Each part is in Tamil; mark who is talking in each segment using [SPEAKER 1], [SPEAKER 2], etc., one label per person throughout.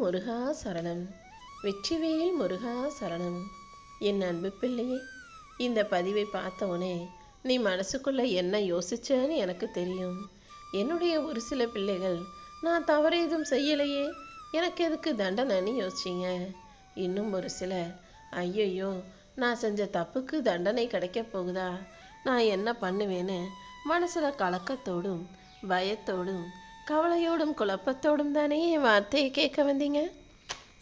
[SPEAKER 1] முருகா சரணம். வெற்றிவேல் முருகா சரணம். என் அன்பு பிள்ளையே இந்த பதிவை பார்த்தவனே நீ மனசுக்குள்ள என்ன யோசிச்சேன்னு எனக்கு தெரியும். என்னுடைய ஒரு சில பிள்ளைகள் நான் தவறு எதுவும் செய்யலையே எனக்கு எதுக்கு தண்டனைன்னு யோசிச்சிங்க? இன்னும் ஒரு சிலர் ஐயையோ நான் செஞ்ச தப்புக்கு தண்டனை கிடைக்க போகுதா? நான் என்ன பண்ணுவேன்னு மனசில் கலக்கத்தோடும் பயத்தோடும் கவலையோடும் குழப்பத்தோடும் தானே என் வார்த்தையை கேட்க வந்தீங்க?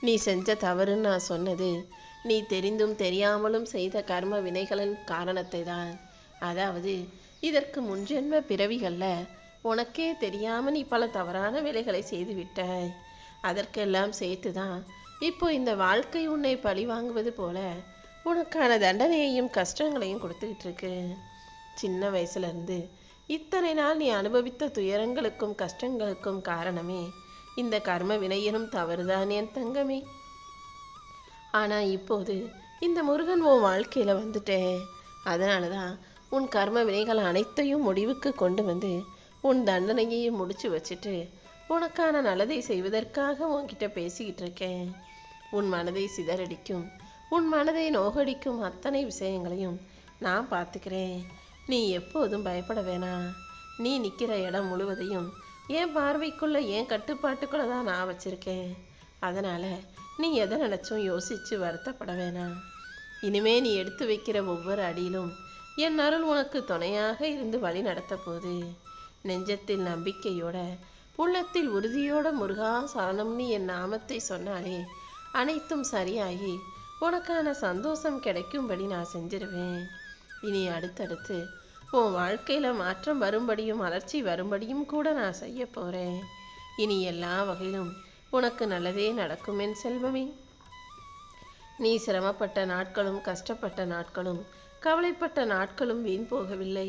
[SPEAKER 1] நீ செஞ்ச தவறுன்னு நான் சொன்னது நீ தெரிந்தும் தெரியாமலும் செய்த கர்ம வினைகளின் காரணத்தை தான் அதாவது இதற்கு முன்ஜென்ம பிறவிகளில் உனக்கே தெரியாமல் நீ பல தவறான வேலைகளை செய்து விட்டாய். அதற்கெல்லாம் சேர்த்து தான் இப்போ இந்த வாழ்க்கை உன்னை பழி வாங்குவது போல உனக்கான தண்டனையையும் கஷ்டங்களையும் கொடுத்துக்கிட்டு இருக்கு. சின்ன வயசுலேருந்து இத்தனை நாள் நீ அனுபவித்த துயரங்களுக்கும் கஷ்டங்களுக்கும் காரணமே இந்த கர்ம வினையினும் தவறுதான் என் தங்கமே. ஆனால் இப்போது இந்த முருகன் உன் வாழ்க்கையில் வந்துட்டேன் அதனால தான் உன் கர்ம வினைகள் அனைத்தையும் முடிவுக்கு கொண்டு வந்து உன் தண்டனையையும் முடிச்சு வச்சுட்டு உனக்கான நல்லதை செய்வதற்காக உன்கிட்ட பேசிக்கிட்டு இருக்கேன். உன் மனதை சிதறடிக்கும் உன் மனதை நோகடிக்கும் அத்தனை விஷயங்களையும் நான் பார்த்துக்கிறேன். நீ எப்போதும் பயப்பட வேணாம். நீ நிற்கிற இடம் முழுவதையும் என் பார்வைக்குள்ள என் கட்டுப்பாட்டுக்குள்ள தான் நான் வச்சிருக்கேன். அதனால நீ எதை நினைச்சும் யோசிச்சு வருத்தப்பட வேணாம். இனிமே நீ எடுத்து வைக்கிற ஒவ்வொரு அடியிலும் என் அருள் உனக்கு துணையாக இருந்து வழி நடத்த போகுது நெஞ்சத்தில் நம்பிக்கையோட உள்ளத்தில் உறுதியோட முருகா சரணம்னு என் நாமத்தை சொன்னாலே அனைத்தும் சரியாகி உனக்கான சந்தோஷம் கிடைக்கும்படி நான் செஞ்சிருவேன். இனி அடுத்தடுத்து உன் வாழ்க்கையில் மாற்றம் வரும்படியும் வளர்ச்சி வரும்படியும் கூட நான் செய்ய போகிறேன் இனி எல்லா வகையிலும் உனக்கு நல்லதே நடக்கும் என் செல்வமே. நீ சிரமப்பட்ட நாட்களும் கஷ்டப்பட்ட நாட்களும் கவலைப்பட்ட நாட்களும் வீண் போகவில்லை.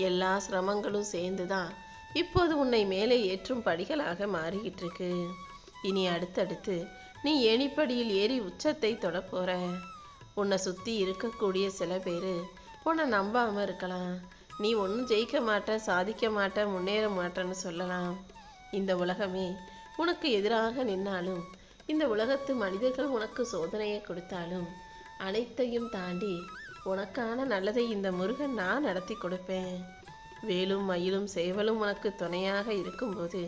[SPEAKER 1] எல்லா சிரமங்களும் சேர்ந்துதான் இப்போது உன்னை மேலே ஏற்றும் படிகளாக மாறிக்கிட்டிருக்கு. இனி அடுத்தடுத்து நீ ஏணிப்படியில் ஏறி உச்சத்தை தொடப்போற உன்னை சுற்றி இருக்கக்கூடிய சில பேர் உன்னை நம்பாமல் இருக்கலாம். நீ ஒன்றும் ஜெயிக்க மாட்ட சாதிக்க மாட்ட முன்னேற மாட்டேன்னு சொல்லலாம். இந்த உலகமே உனக்கு எதிராக நின்னாலும் இந்த உலகத்து மனிதர்கள் உனக்கு சோதனையை கொடுத்தாலும் அனைத்தையும் தாண்டி உனக்கான நல்லதை இந்த முருகன் நான் நடத்தி கொடுப்பேன். வேலும் மயிலும் சேவலும் உனக்கு துணையாக இருக்கும்போது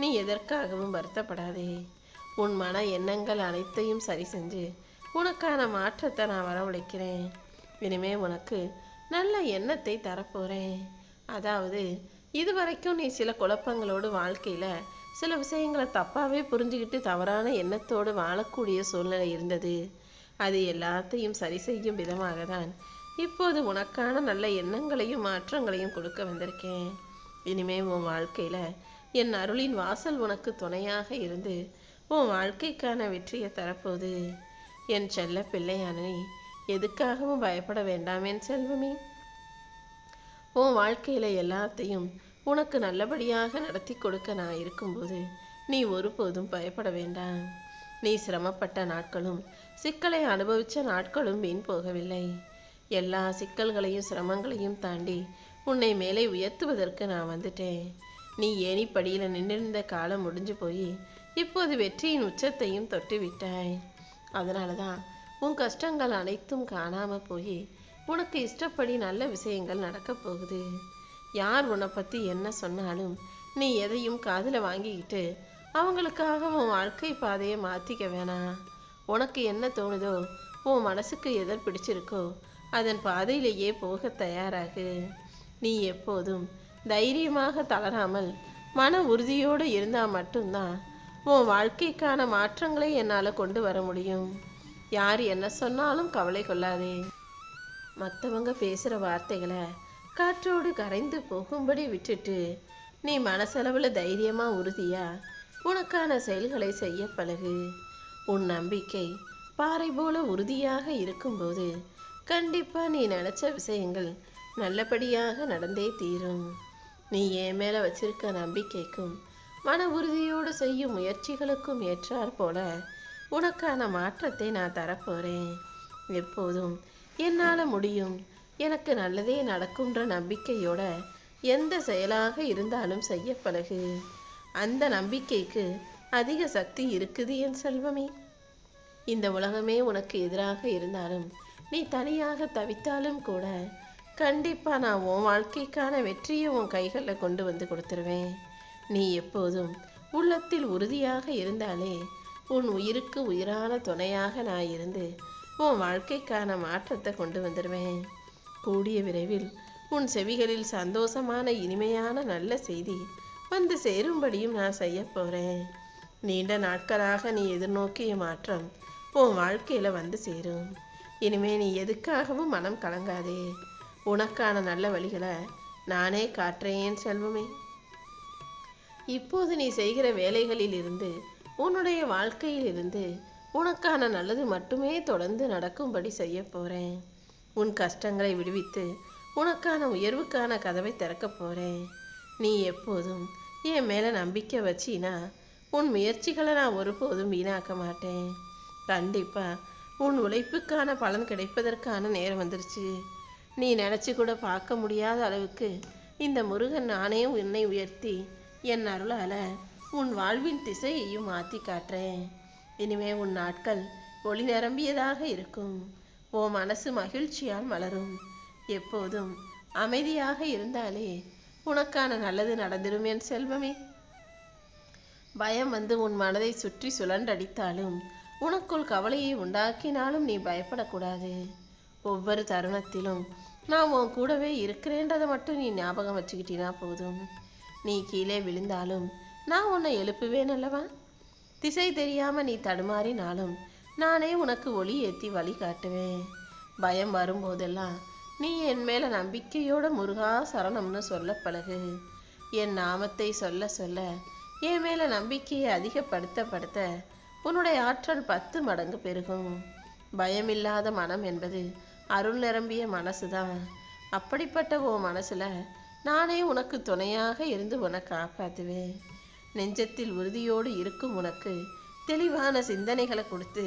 [SPEAKER 1] நீ எதற்காகவும் வருத்தப்படாதே. உன் மன எண்ணங்கள் அனைத்தையும் சரி செஞ்சு உனக்கான மாற்றத்தை நான் வரவழைக்கிறேன். இனிமே உனக்கு நல்ல எண்ணத்தை தரப்போறேன். அதாவது இதுவரைக்கும் நீ சில குழப்பங்களோடு வாழ்க்கையில சில விஷயங்களை தப்பாவே புரிஞ்சுக்கிட்டு தவறான எண்ணத்தோடு வாழக்கூடிய சூழ்நிலை இருந்தது. அது எல்லாத்தையும் சரி செய்யும் விதமாக தான் இப்போது உனக்கான நல்ல எண்ணங்களையும் மாற்றங்களையும் கொடுக்க வந்திருக்கேன். இனிமே உன் வாழ்க்கையில என் அருளின் வாசல் உனக்கு துணையாக இருந்து உன் வாழ்க்கைக்கான வெற்றியை தரப்போது என் செல்ல பிள்ளையான எதுக்காகவும் பயப்பட வேண்டாமேன் செல்வமே. உன் வாழ்க்கையில எல்லாத்தையும் உனக்கு நல்லபடியாக நடத்தி கொடுக்க நான் இருக்கும்போது நீ ஒருபோதும் பயப்பட வேண்டாம். நீ சிரமப்பட்ட நாட்களும் சிக்கலை அனுபவிச்ச நாட்களும் வீண் போகவில்லை. எல்லா சிக்கல்களையும் சிரமங்களையும் தாண்டி உன்னை மேலே உயர்த்துவதற்கு நான் வந்துட்டேன். நீ ஏணிப்படியில நின்றிருந்த காலம் முடிஞ்சு போய் இப்போது வெற்றியின் உச்சத்தையும் தொட்டு விட்டாய் அதனால தான் உன் கஷ்டங்கள் அனைத்தும் காணாம போய் உனக்கு இஷ்டப்படி நல்ல விஷயங்கள் நடக்கப் போகுது. யார் உன்னை பத்தி என்ன சொன்னாலும் நீ எதையும் காதில் வாங்கிக்கிட்டு அவங்களுக்காக உன் வாழ்க்கை பாதையை மாத்திக்க வேணாம். உனக்கு என்ன தோணுதோ உன் மனசுக்கு எதர் பிடிச்சிருக்கோ அதன் பாதையிலேயே போக தயாராகு. நீ எப்போதும் தைரியமாக தளராமல் மன உறுதியோடு இருந்தால் மட்டும்தான் உன் வாழ்க்கைக்கான மாற்றங்களை என்னால் கொண்டு வர முடியும். யார் என்ன சொன்னாலும் கவலை கொள்ளாதே. மற்றவங்க பேசுகிற வார்த்தைகளை காற்றோடு கரைந்து போகும்படி விட்டுட்டு நீ மனசளவில் தைரியமாக உறுதியா? உனக்கான செயல்களை செய்ய பழகு. உன் நம்பிக்கை பாறை போல உறுதியாக இருக்கும்போது கண்டிப்பாக நீ நினச்ச விஷயங்கள் நல்லபடியாக நடந்தே தீரும். நீ என் மேலே வச்சிருக்க நம்பிக்கைக்கும் மன உறுதியோடு செய்யும் முயற்சிகளுக்கும் ஏற்றாற் போல உனக்கான மாற்றத்தை நான் தரப்போறேன். எப்போதும் என்னால் முடியும். எனக்கு நல்லதே நடக்கும்ன்ற நம்பிக்கையோட எந்த செயலாக இருந்தாலும் செய்ய பழகு. அந்த நம்பிக்கைக்கு அதிக சக்தி இருக்குது என் செல்வமே. இந்த உலகமே உனக்கு எதிராக இருந்தாலும் நீ தனியாக தவித்தாலும் கூட கண்டிப்பா நான் உன் வாழ்க்கைக்கான வெற்றியை உன் கைகளில் கொண்டு வந்து கொடுத்துருவேன். நீ எப்போதும் உள்ளத்தில் உறுதியாக இருந்தாலே உன் உயிருக்கு உயிரான துணையாக நான் இருந்து உன் வாழ்க்கைக்கான மாற்றத்தை கொண்டு வந்துடுவேன் கூடிய விரைவில் உன் செவிகளில் சந்தோஷமான இனிமையான நல்ல செய்தி வந்து சேரும்படியும் நான் செய்ய போகிறேன் நீண்ட நாட்களாக நீ எதிர்நோக்கிய மாற்றம் உன் வாழ்க்கையில் வந்து சேரும். இனிமே நீ எதுக்காகவும் மனம் கலங்காதே. உனக்கான நல்ல வழிகளை நானே காட்டுறேன் செல்வமே. இப்போது நீ செய்கிற வேலைகளில் இருந்து உன்னுடைய வாழ்க்கையில் இருந்து உனக்கான நல்லது மட்டுமே தொடர்ந்து நடக்கும்படி செய்ய போறேன். உன் கஷ்டங்களை விடுவித்து உனக்கான உயர்வுக்கான கதவை திறக்க போறேன். நீ எப்போதும் என் மேல நம்பிக்கை வச்சினா உன் முயற்சிகளை நான் ஒருபோதும் வீணாக்க மாட்டேன். கண்டிப்பா உன் உழைப்புக்கான பலன் கிடைப்பதற்கான நேரம் வந்துருச்சு. நீ நினச்சி கூட பார்க்க முடியாத அளவுக்கு இந்த முருகன் நானே உன்னை உயர்த்தி என் அருளால உன் வாழ்வின் திசையையும் மாற்றி காட்டுறேன் இனிமே உன் நாட்கள் ஒளி நிரம்பியதாக இருக்கும். உன் மனசு மகிழ்ச்சியால் மலரும். எப்போதும் அமைதியாக இருந்தாலே உனக்கான நல்லது நடந்துடும் என் செல்வமே. பயம் வந்து உன் மனதை சுற்றி சுழன்றடித்தாலும் உனக்குள் கவலையை உண்டாக்கினாலும் நீ பயப்படக்கூடாது. ஒவ்வொரு தருணத்திலும் நான் உன் கூடவே இருக்கிறேன்றதை மட்டும் நீ ஞாபகம் வச்சுக்கிட்டினா போதும். நீ கீழே விழுந்தாலும் நான் உன்னை எழுப்புவேன் அல்லவா? திசை தெரியாம நீ தடுமாறினாலும் நானே உனக்கு ஒளி ஏற்றி வழி காட்டுவேன். பயம் வரும்போதெல்லாம் நீ என் மேல நம்பிக்கையோட முருகா சரணம்னு சொல்ல பழகு. என் நாமத்தை சொல்ல சொல்ல என் மேல நம்பிக்கையை அதிகப்படுத்த படுத்த உன்னுடைய ஆற்றல் பத்து மடங்கு பெருகும். பயமில்லாத மனம் என்பது அருள் நிரம்பிய மனசுதான். அப்படிப்பட்ட உன் மனசுல நானே உனக்கு துணையாக இருந்து உன்னை காப்பாத்துவேன். நெஞ்சத்தில் உறுதியோடு இருக்கும் உனக்கு தெளிவான சிந்தனைகளை கொடுத்து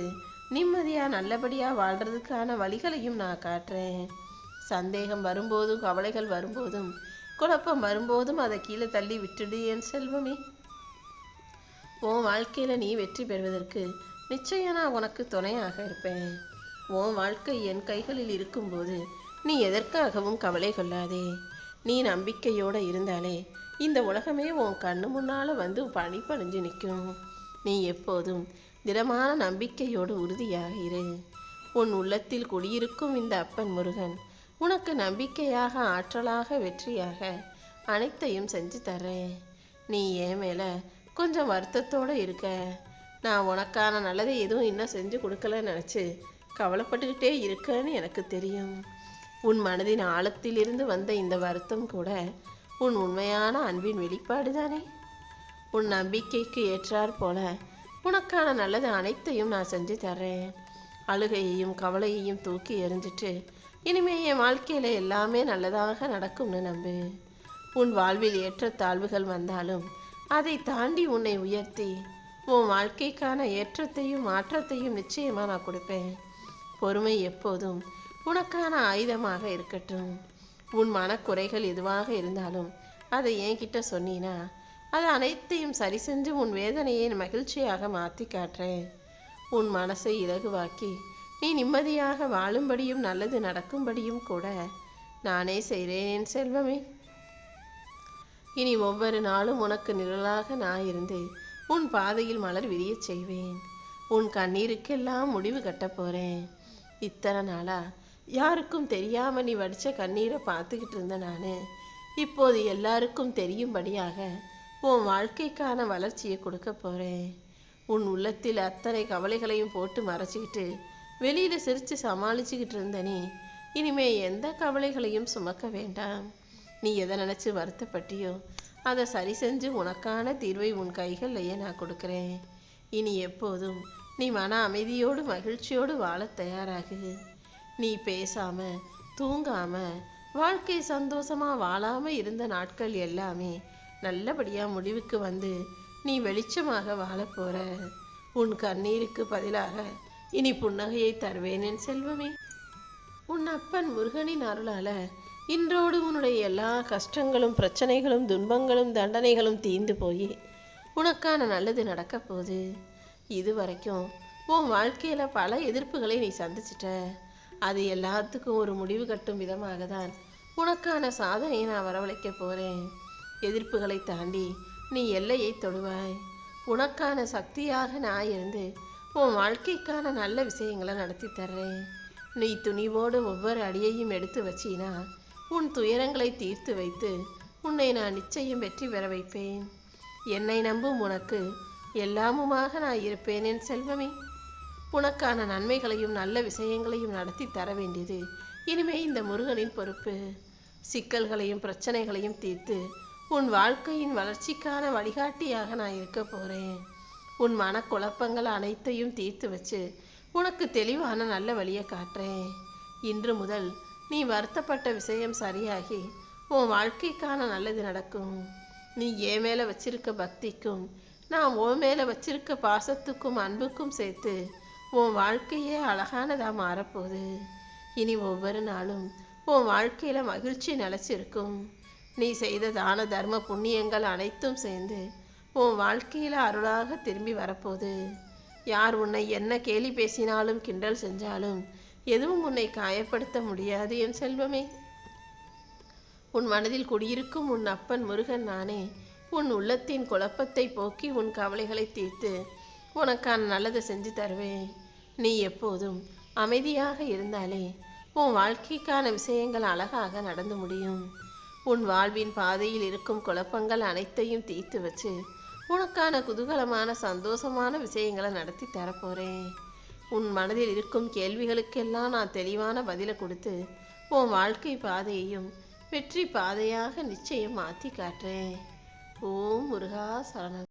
[SPEAKER 1] நிம்மதியா நல்லபடியா வாழ்றதுக்கான வழிகளையும் நான் காட்டுறேன். சந்தேகம் வரும்போதும் கவலைகள் வரும்போதும் குழப்பம் வரும்போதும் அதை கீழே தள்ளி விட்டுடு என் செல்வமே. உன் வாழ்க்கையில நீ வெற்றி பெறுவதற்கு நிச்சயம் நான் உனக்கு துணையாக இருப்பேன். உன் வாழ்க்கை என் கைகளில் இருக்கும்போது நீ எதற்காகவும் கவலை கொள்ளாதே. நீ நம்பிக்கையோட இருந்தாலே இந்த உலகமே உன் கண்ணு முன்னால வந்து பணி பணிஞ்சு நிற்கும். நீ எப்போதும் திடமான நம்பிக்கையோடு உறுதியாக இரு உன் உள்ளத்தில் குடியிருக்கும் இந்த அப்பன் முருகன் உனக்கு நம்பிக்கையாக ஆற்றலாக வெற்றியாக அனைத்தையும் செஞ்சு தர்றேன் நீ ஏன் மேலே கொஞ்சம் வருத்தத்தோடு இருக்க. நான் உனக்கான நல்லதை எதுவும் இன்னும் செஞ்சு கொடுக்கலன்னு நினச்சி கவலைப்பட்டுக்கிட்டே இருக்கேன்னு எனக்கு தெரியும். உன் மனதின் ஆழத்திலிருந்து வந்த இந்த வருத்தம் கூட உன் உண்மையான அன்பின் வெளிப்பாடு தானே உன் நம்பிக்கைக்கு ஏற்றாற் போல உனக்கான நல்லது அனைத்தையும் நான் செஞ்சு தர்றேன். அழுகையையும் கவலையையும் தூக்கி எறிஞ்சிட்டு இனிமே என் வாழ்க்கையில் எல்லாமே நல்லதாக நடக்கும்னு நம்பு. உன் வாழ்வில் ஏற்ற தாழ்வுகள் வந்தாலும் அதை தாண்டி உன்னை உயர்த்தி உன் வாழ்க்கைக்கான ஏற்றத்தையும் மாற்றத்தையும் நிச்சயமாக நான் கொடுப்பேன். பொறுமை எப்போதும் உனக்கான ஆயுதமாக இருக்கட்டும். உன் மனக்குறைகள் எதுவாக இருந்தாலும் அதை என்கிட்ட சொன்னீனா அது அனைத்தையும் சரி செஞ்சு உன் வேதனையை மகிழ்ச்சியாக மாற்றி காட்டுறேன். உன் மனசை இலகுவாக்கி நீ நிம்மதியாக வாழும்படியும் நல்லது நடக்கும்படியும் கூட நானே செய்கிறேன் செல்வமே. இனி ஒவ்வொரு நாளும் உனக்கு நிழலாக நான் இருந்து உன் பாதையில் மலர் விரியச் செய்வேன். உன் கண்ணீருக்கெல்லாம் முடிவு கட்டப் போறேன். இத்தனை நாளா யாருக்கும் தெரியாம நீ வடிச்ச கண்ணீரை பார்த்துக்கிட்டு இருந்த நான். இப்போது எல்லாருக்கும் தெரியும்படியாக உன் வாழ்க்கைக்கான வளர்ச்சியை கொடுக்க போறேன். உன் உள்ளத்தில் அத்தனை கவலைகளையும் போட்டு மறைச்சிக்கிட்டு வெளியில சிரிச்சு சமாளிச்சுக்கிட்டு இருந்த நீ இனிமே எந்த கவலைகளையும் சுமக்க வேண்டாம். நீ எதை நினைச்சு வருத்தப்பட்டியோ அதை சரி செஞ்சு உனக்கான தீர்வை உன் கைகள்லையே நான் கொடுக்குறேன். இனி எப்போதும் நீ மன அமைதியோடு மகிழ்ச்சியோடு வாழத் தயாராகு. நீ பேசாம தூங்காம வாழ்க்கை சந்தோஷமா வாழாம இருந்த நாட்கள் எல்லாமே நல்லபடியா முடிவுக்கு வந்து நீ வெளிச்சமாக வாழப்போற உன் கண்ணீருக்கு பதிலாக இனி புன்னகையை தருவேன் என் செல்வமே. உன் அப்பன் முருகனின் அருளால இன்றோடு உன்னுடைய எல்லா கஷ்டங்களும் பிரச்சனைகளும் துன்பங்களும் தண்டனைகளும் தீர்ந்து போய் உனக்கான நல்லது நடக்க போகுது. இது வரைக்கும் உன் வாழ்க்கையில் பல எதிர்ப்புகளை நீ சந்திச்சிட்ட. அது எல்லாத்துக்கும் ஒரு முடிவு கட்டும் விதமாக தான் உனக்கான சாதனையை நான் வரவழைக்க போகிறேன் எதிர்ப்புகளை தாண்டி நீ எல்லையை தொடுவாய். உனக்கான சக்தியாக நான் இருந்து உன் வாழ்க்கைக்கான நல்ல விஷயங்களை நடத்தி தர்றேன். நீ துணிவோடு ஒவ்வொரு அடியையும் எடுத்து வச்சினா உன் துயரங்களை தீர்த்து வைத்து உன்னை நான் நிச்சயம் வெற்றி பெற வைப்பேன். என்னை நம்பும் உனக்கு எல்லாமுமாக நான் இருப்பேன் என் செல்வமே. உனக்கான நன்மைகளையும் நல்ல விஷயங்களையும் நடத்தி தர வேண்டியது. இனிமே இந்த முருகனின் பொறுப்பு. சிக்கல்களையும் பிரச்சனைகளையும் தீர்த்து உன் வாழ்க்கையின் வளர்ச்சிக்கான வழிகாட்டியாக நான் இருக்க போறேன். உன் மனக்குழப்பங்கள் அனைத்தையும் தீர்த்து வச்சு உனக்கு தெளிவான நல்ல வழியை காட்டுறேன். இன்று முதல் நீ வருத்தப்பட்ட விஷயம் சரியாகி உன் வாழ்க்கைக்கான நல்லது நடக்கும். நீ என் மேலே வச்சிருக்க பக்திக்கும் நான் உன் மேலே வச்சிருக்க பாசத்துக்கும் அன்புக்கும் சேர்த்து உன் வாழ்க்கையே அழகானதாக மாறப்போகுது. இனி ஒவ்வொரு நாளும் உன் வாழ்க்கையில் மகிழ்ச்சி நிலச்சிருக்கும். நீ செய்த தான தர்ம புண்ணியங்கள் அனைத்தும் சேர்ந்து உன் வாழ்க்கையில் அருளாக திரும்பி வரப்போகுது. யார் உன்னை என்ன கேலி பேசினாலும் கிண்டல் செஞ்சாலும் எதுவும் உன்னை காயப்படுத்த முடியாது என் செல்வமே. உன் மனதில் குடியிருக்கும் உன் அப்பன் முருகன் நானே உன் உள்ளத்தின் குழப்பத்தை போக்கி உன் கவலைகளை தீர்த்து உனக்கான நல்லதை செஞ்சு தருவேன். நீ எப்போதும் அமைதியாக இருந்தாலே உன் வாழ்க்கைக்கான விஷயங்கள் அழகாக நடந்து முடியும். உன் வாழ்வின் பாதையில் இருக்கும் குழப்பங்கள் அனைத்தையும் தீர்த்து வச்சு உனக்கான குதூகலமான சந்தோஷமான விஷயங்களை நடத்தி தரப்போறேன் உன் மனதில் இருக்கும் கேள்விகளுக்கெல்லாம் நான் தெளிவான பதிலை கொடுத்து உன் வாழ்க்கை பாதையையும் வெற்றி பாதையாக நிச்சயம் மாற்றி காட்டுறேன். ஓம் முருகா சரணம்.